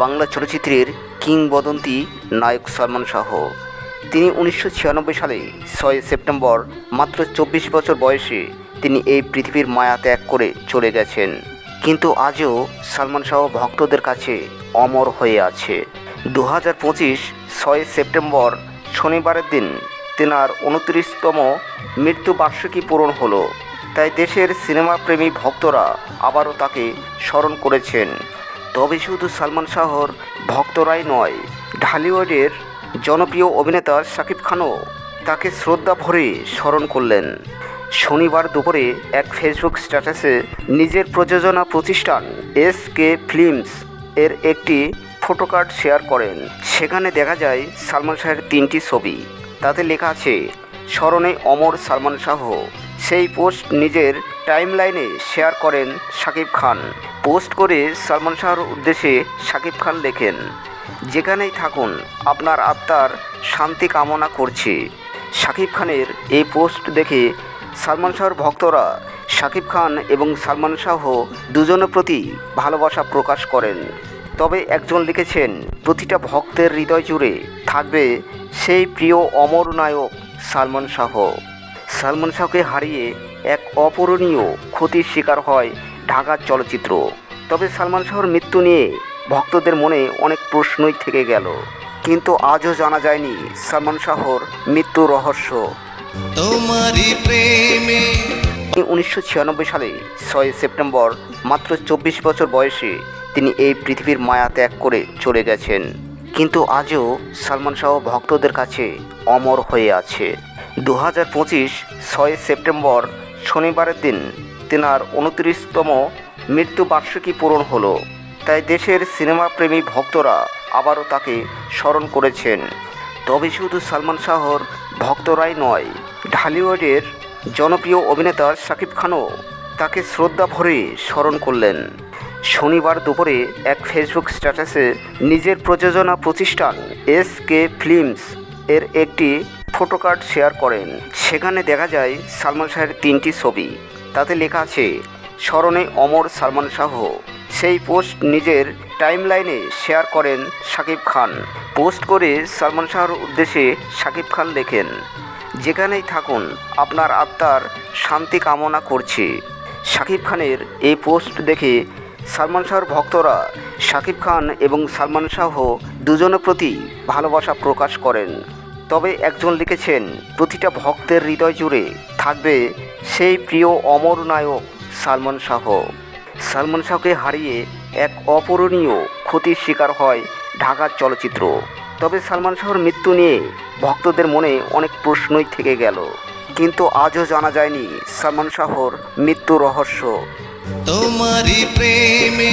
বাংলা চলচ্চিত্রের কিংবদন্তি নায়ক সলমান শাহ। তিনি উনিশশো ছিয়ানব্বই সালে ছয় সেপ্টেম্বর মাত্র চব্বিশ বছর বয়সে তিনি এই পৃথিবীর মায়া ত্যাগ করে চলে গেছেন। কিন্তু আজও সলমান শাহ ভক্তদের কাছে অমর হয়ে আছে। দু হাজার পঁচিশ ছয় সেপ্টেম্বর শনিবারের দিন তেনার উনত্রিশতম মৃত্যুবার্ষিকী পূরণ হলো। তাই দেশের সিনেমাপ্রেমী ভক্তরা আবারও তাকে স্মরণ করেছেন। তবে শুধু সালমান শাহর ভক্তরাই নয়, ঢালিউডের জনপ্রিয় অভিনেতা শাকিব খানও তাকে শ্রদ্ধা ভরে স্মরণ করলেন। শনিবার দুপুরে এক ফেসবুক স্ট্যাটাসে নিজের প্রযোজনা প্রতিষ্ঠান এস কে ফিল্মস এর একটি ফটোকার্ড শেয়ার করেন। সেখানে দেখা যায় সালমান শাহের তিনটি ছবি। তাতে লেখা আছে, স্মরণে অমর সালমান শাহ। সেই পোস্ট নিজের টাইমলাইনে শেয়ার করেন শাকিব খান। পোস্ট করে সালমান শাহর উদ্দেশ্যে শাকিব খান লেখেন, যেখানেই থাকুন, আপনার আত্মার শান্তি কামনা করছি। শাকিব খানের এই পোস্ট দেখে সালমান শাহর ভক্তরা শাকিব খান এবং সালমান শাহ দুজনের প্রতি ভালোবাসা প্রকাশ করেন। তবে একজন লিখেছেন, প্রতিটা ভক্তের হৃদয় জুড়ে থাকবে সেই প্রিয় অমর নায়ক সালমান শাহ। সালমান শাহকে হারিয়ে এক অপূরণীয় ক্ষতির শিকার হয় ঢাকার চলচ্চিত্র। তবে সালমান শাহর মৃত্যু নিয়ে ভক্তদের মনে অনেক প্রশ্নই থেকে গেল। কিন্তু আজও জানা যায়নি সালমান শাহর মৃত্যু রহস্য। উনিশশো ছিয়ানব্বই সালে ছয় সেপ্টেম্বর মাত্র চব্বিশ বছর বয়সে তিনি এই পৃথিবীর মায়া ত্যাগ করে চলে গেছেন। কিন্তু আজও সালমান শাহ ভক্তদের কাছে অমর হয়ে আছে। দু হাজার পঁচিশ ছয় সেপ্টেম্বর শনিবারের দিন তেনার উনত্রিশতম মৃত্যুবার্ষিকী পূরণ হলো। তাই দেশের সিনেমাপ্রেমী ভক্তরা আবারও তাকে স্মরণ করেছেন। তবে শুধু সালমান শাহর ভক্তরাই নয়, ঢালিউডের জনপ্রিয় অভিনেতা শাকিব খানও তাকে শ্রদ্ধা ভরে স্মরণ করলেন। শনিবার দুপুরে এক ফেসবুক স্ট্যাটাসে নিজের প্রযোজনা প্রতিষ্ঠান এস কে ফিল্মস এর একটি ফটোকার্ড শেয়ার করেন। সেখানে দেখা যায় সালমান শাহের তিনটি ছবি। তাতে লেখা আছে, স্মরণে অমর সালমান শাহ। সেই পোস্ট নিজের টাইমলাইনে শেয়ার করেন শাকিব খান। পোস্ট করে সালমান শাহর উদ্দেশ্যে শাকিব খান লেখেন, যেখানেই থাকুন, আপনার আত্মার শান্তি কামনা করছি। শাকিব খানের এই পোস্ট দেখে সালমান শাহর ভক্তরা শাকিব খান এবং সালমান শাহ দুজনের প্রতি ভালোবাসা প্রকাশ করেন। তবে একজন লিখেছেন, প্রতিটা ভক্তের হৃদয় জুড়ে থাকবে সেই প্রিয় অমর নায়ক সালমান শাহ। সালমান শাহকে হারিয়ে এক অপূরণীয় ক্ষতির শিকার হয় ঢাকার চলচ্চিত্র। তবে সালমান শাহর মৃত্যু নিয়ে ভক্তদের মনে অনেক প্রশ্নই থেকে গেল। কিন্তু আজও জানা যায়নি সালমান শাহর মৃত্যু রহস্য। তোমারই প্রেমে